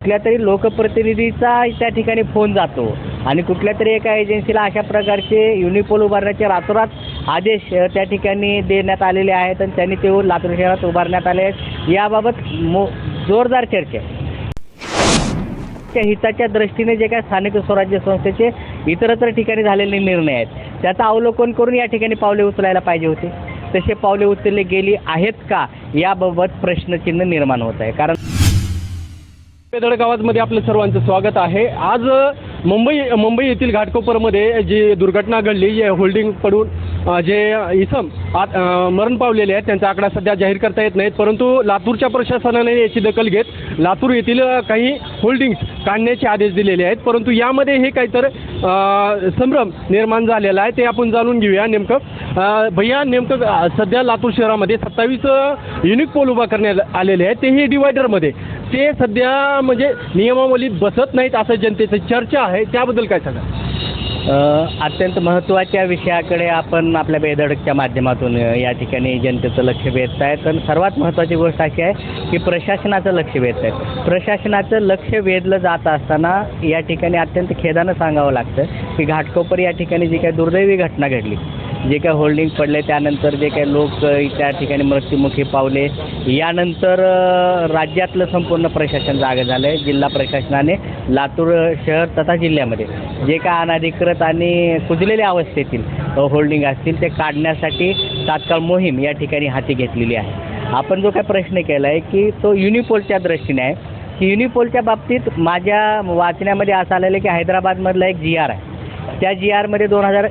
कुठल्या तरी लोकप्रतिनिधीचा त्या ठिकाणी फोन जातो. आणि कुठल्या तरी एका एजन्सीला अशा प्रकारचे युनिपोल उभारण्याचे रातोरात आदेश त्या ठिकाणी देण्यात आलेले आहेत आणि त्यांनी ते लातूर शहरात उभारण्यात आले आहेत. याबाबत मो जोरदार चर्चा त्या हिताच्या दृष्टीने जे काय स्थानिक स्वराज्य संस्थेचे इतरत्र ठिकाणी झालेले निर्णय आहेत. त्याचा अवलोकन करून या ठिकाणी पावले उचलायला पाहिजे होते. तसे पावले उचलले गेली आहेत का? याबाबत प्रश्नचिन्ह निर्माण होत आहे. कारण पेदळ गावामध्ये आपलं सर्वांचं स्वागत आहे. आज मुंबई मुंबई येथील घाटकोपरमध्ये जी दुर्घटना घडली होल्डिंग पडून जे इसम आत मरण पावलेले आहेत त्यांचा आकडा सध्या जाहीर करता येत नाहीत परंतु लातूरच्या प्रशासनाने याची दखल घेत लातूर येथील काही होल्डिंग्स काढण्याचे आदेश दिलेले आहेत परंतु यामध्ये हे काहीतर संभ्रम निर्माण झालेला आहे ते आपण जाणून घेऊया नेमकं. भैया नेमकं सध्या लातूर शहरामध्ये सत्तावीस युनिक पोल उभा करण्यात आलेले आहेत तेही डिवायडरमध्ये ते सध्या म्हणजे नियमावलीत बसत नाहीत असं जनतेचं चर्चा आहे त्याबद्दल काय सांगा अत्यंत महत्त्वाच्या विषयाकडे आपण आपल्या बेधडकच्या माध्यमातून या ठिकाणी जनतेचं लक्ष वेधत आहेत आणि सर्वात महत्त्वाची गोष्ट अशी आहे की प्रशासनाचं लक्ष वेधत आहे प्रशासनाचं लक्ष वेधलं जात असताना या ठिकाणी अत्यंत खेदानं सांगावं लागतं की घाटकोपर या ठिकाणी जी काही दुर्दैवी घटना घडली. जे काही होल्डिंग पडले त्यानंतर जे काही लोक त्या ठिकाणी मृत्युमुखी पावले. यानंतर राज्यातलं संपूर्ण प्रशासन जागं झालं आहे जिल्हा प्रशासनाने लातूर शहर तथा जिल्ह्यामध्ये जे काय अनाधिकृत आणि कुजलेल्या अवस्थेतील होल्डिंग असतील ते काढण्यासाठी तात्काळ मोहीम या ठिकाणी हाती घेतलेली आहे. आपण जो काय प्रश्न केला आहे की तो युनिपोलच्या दृष्टीने आहे. की युनिपोलच्या बाबतीत माझ्या वाचण्यामध्ये असं आलेलं आहे की हैदराबादमधला एक जी आर आहे. त्या जी आरमध्ये दोन हजार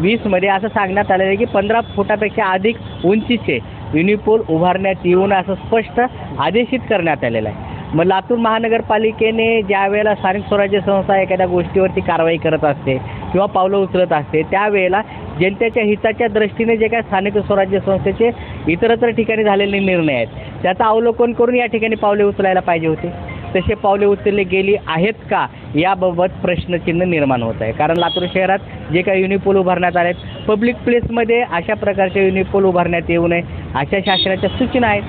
वीसमध्ये असं सांगण्यात आलेलं आहे की पंधरा फुटापेक्षा अधिक उंचीचे युनिपोल उभारण्यात येऊन असं स्पष्ट आदेशित करण्यात आलेलं आहे. मग लातूर महानगरपालिकेने ज्या वेळेला स्थानिक स्वराज्य संस्था एखाद्या गोष्टीवरती कारवाई करत असते किंवा पावलं उचलत असते त्यावेळेला जनतेच्या हिताच्या दृष्टीने जे काय स्थानिक स्वराज्य संस्थेचे इतरत्र ठिकाणी झालेले निर्णय आहेत त्याचा अवलोकन करून या ठिकाणी पावले उचलायला पाहिजे होते. तसे पावले उचलले गेली आहेत का? याबाबत प्रश्नचिन्ह निर्माण होत आहे. कारण लातूर शहरात जे काही युनिपोल उभारण्यात आले आहेत पब्लिक प्लेसमध्ये अशा प्रकारचे युनिपोल उभारण्यात येऊ नये अशा शासनाच्या सूचना आहेत.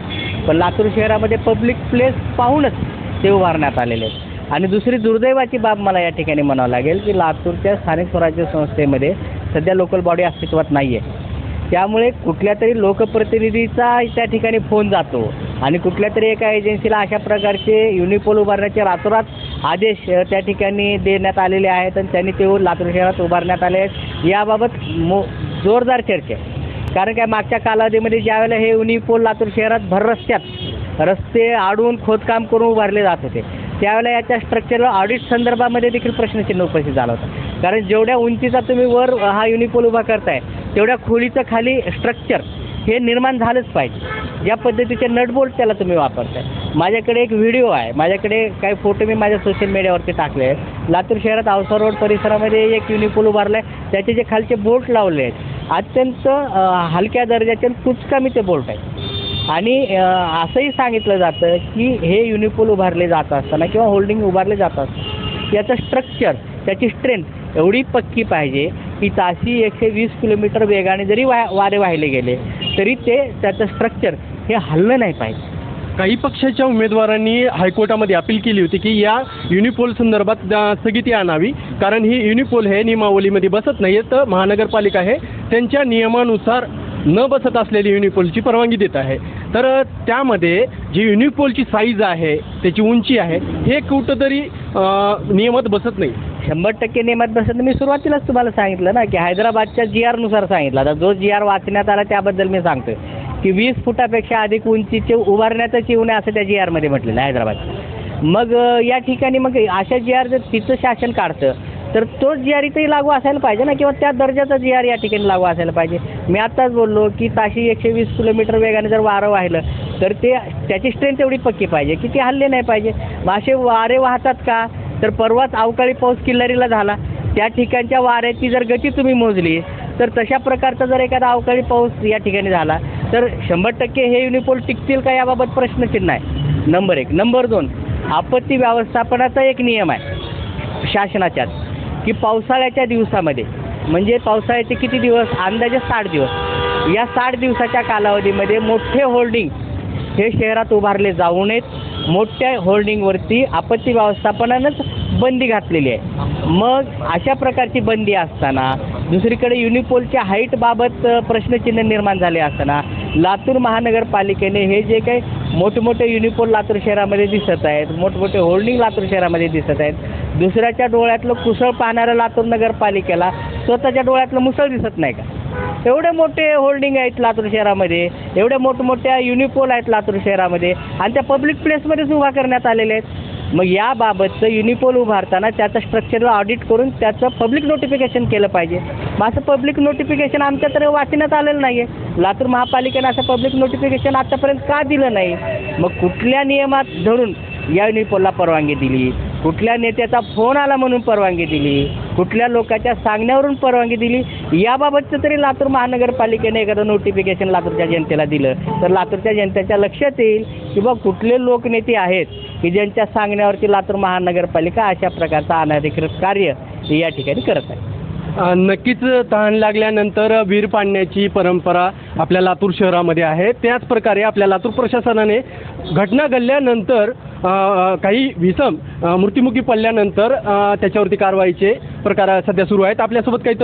पण लातूर शहरामध्ये पब्लिक प्लेस पाहूनच ते उभारण्यात आलेले आहेत. आणि दुसरी दुर्दैवाची बाब मला या ठिकाणी म्हणावं लागेल की लातूरच्या स्थानिक स्वराज्य संस्थेमध्ये सध्या लोकल बॉडी अस्तित्वात नाही आहे त्यामुळे कुठल्या तरी लोकप्रतिनिधीचा त्या ठिकाणी फोन जातो. आणि कुठल्या तरी एका एजन्सीला अशा प्रकारचे युनिपोल उभारण्याचे रातोरात आदेश त्या ठिकाणी देण्यात आलेले आहेत आणि त्यांनी ते लातूर शहरात उभारण्यात आले आहेत. याबाबत मो जोरदार चर्चा आहे. कारण काय मागच्या कालावधीमध्ये ज्यावेळेला हे युनिपोल लातूर शहरात भर रस्त्यात रस्ते आडून खोदकाम करून उभारले जात होते त्यावेळेला याच्या स्ट्रक्चरला ऑडिट संदर्भामध्ये देखील प्रश्नचिन्ह उपस्थित झाला होता. कारण जेवढ्या उंचीचा तुम्ही वर हा युनिपोल उभा करताय तेवढ्या खोलीचं खाली स्ट्रक्चर हे निर्माण झालंच पाहिजे. ज्या पद्धतीचे नटबोल्ट त्याला तुम्ही वापरताय. माझ्याकडे एक व्हिडिओ आहे. माझ्याकडे काही फोटो मी माझ्या सोशल मीडियावरती टाकले आहेत. लातूर शहरात औसा रोड परिसरामध्ये एक युनिपूल उभारला आहे त्याचे जे खालचे बोल्ट लावले आहेत अत्यंत हलक्या दर्जाचे खूप तुचकामी ते बोल्ट आहेत. आणि असंही सांगितलं जातं की हे युनिपोल उभारले जात असताना किंवा होल्डिंग उभारले जात असताना याचं स्ट्रक्चर त्याची स्ट्रेंथ एवढी पक्की पाहिजे की ताशी एकशे वीस किलोमीटर वेगाने जरी वा वारे वाहिले गेले तरी ते त्याचं स्ट्रक्चर हे हललं नाही पाहिजे. काही पक्षाच्या उमेदवारांनी हायकोर्टामध्ये अपील केली होती की या युनिपोल संदर्भात स्थगिती आणावी. कारण ही युनिपोल हे नियमावलीमध्ये बसत नाही तर महानगरपालिका हे त्यांच्या नियमानुसार न बसत असलेली युनिपोलची परवानगी देत आहे. तर त्यामध्ये जी युनिपोलची साईज आहे त्याची उंची आहे हे कुठंतरी नियमात बसत नाही. शंभर टक्के नियमात बसत मी सुरुवातीलाच तुम्हाला सांगितलं ना की हैदराबादच्या जी आरनुसार सांगितलं. आता जो जी आर वाचण्यात आला त्याबद्दल मी सांगतो की वीस फुटापेक्षा अधिक उंचीचे उभारण्यातच येऊन असं त्या जी आरमध्ये म्हटलेलं आहे हैदराबाद. मग या ठिकाणी मग अशा जी आर जर तिचं शासन काढतं तर तोच जी आर इथेही लागू असायला पाहिजे ना? किंवा त्या दर्जाचा जी आर या ठिकाणी लागू असायला पाहिजे? मी आत्ताच बोललो की ताशी एकशे वीस किलोमीटर वेगाने जर वारं वाहिलं तर ते त्याची स्ट्रेंथ एवढी पक्की पाहिजे की ते हल्ले नाही पाहिजे. मग असे वारे वाहतात का? तर परवाच अवकाळी पाऊस किल्लारीला झाला. त्या ठिकाणच्या वाऱ्याची जर गती तुम्ही मोजली तर तशा प्रकारचा जर एखादा अवकाळी पाऊस या ठिकाणी झाला तर शंभर टक्के हे युनिपोल टिकतील का याबाबत प्रश्नचिन्ह आहे नंबर एक. नंबर दोन. आपत्ती व्यवस्थापनाचा एक नियम आहे शासनाच्यात की पावसाळ्याच्या दिवसामध्ये म्हणजे पावसाळ्याचे किती दिवस? अंदाजे साठ दिवस. या साठ दिवसाच्या कालावधीमध्ये मोठे होल्डिंग हे शहरात उभारले जाऊ नयेत. मोठ्या होल्डिंगवरती आपत्ती व्यवस्थापनानंच बंदी घातलेली आहे. मग अशा प्रकारची बंदी असताना दुसरीकडे युनिपोलच्या हाईटबाबत प्रश्नचिन्ह निर्माण झाले असताना लातूर महानगरपालिकेने हे जे काही मोठमोठे युनिपोल लातूर शहरामध्ये दिसत आहेत मोठमोठे होल्डिंग लातूर शहरामध्ये दिसत आहेत दुसऱ्याच्या डोळ्यातलं कुसळ पाहणाऱ्या लातूर नगरपालिकेला स्वतःच्या डोळ्यातलं मुसळ दिसत नाही का? एवढे मोठे होल्डिंग आहेत लातूर शहरामध्ये एवढ्या मोठमोठ्या युनिपोल आहेत लातूर शहरामध्ये आणि त्या पब्लिक प्लेसमध्येच उभा करण्यात आलेले आहेत. मग याबाबतचं युनिपोल उभारताना त्याचं स्ट्रक्चरला ऑडिट करून त्याचं पब्लिक नोटिफिकेशन केलं पाहिजे. मग असं पब्लिक नोटिफिकेशन आमच्या तर वाचण्यात आलेलं नाही आहे लातूर महापालिकेनं असं पब्लिक नोटिफिकेशन आतापर्यंत का दिलं नाही? मग कुठल्या नियमात धरून या युनिपोलला परवानगी दिली? कुठल्या नेत्याचा फोन आला म्हणून परवानगी दिली? कुठल्या लोकांच्या सांगण्यावरून परवानगी दिली? याबाबतचं तरी लातूर महानगरपालिकेने एखादं नोटिफिकेशन लातूरच्या जनतेला दिलं. तर लातूरच्या जनतेच्या लक्षात येईल की बा कुठले लोकनेते आहेत की ज्यांच्या सांगण्यावरती लातूर महानगरपालिका अशा प्रकारचं अनधिकृत कार्य या ठिकाणी करत आहे. नक्कीच तहान लागल्यानंतर विहीर पाडण्याची परंपरा आपल्या लातूर शहरामध्ये आहे. त्याच प्रकारे आपल्या लातूर प्रशासनाने घटना घडल्यानंतर काही विसम मृत्युमुखी पडल्यानंतर त्याच्यावरती कारवाईचे प्रकार सध्या सुरू आहेत. आपल्यासोबत काही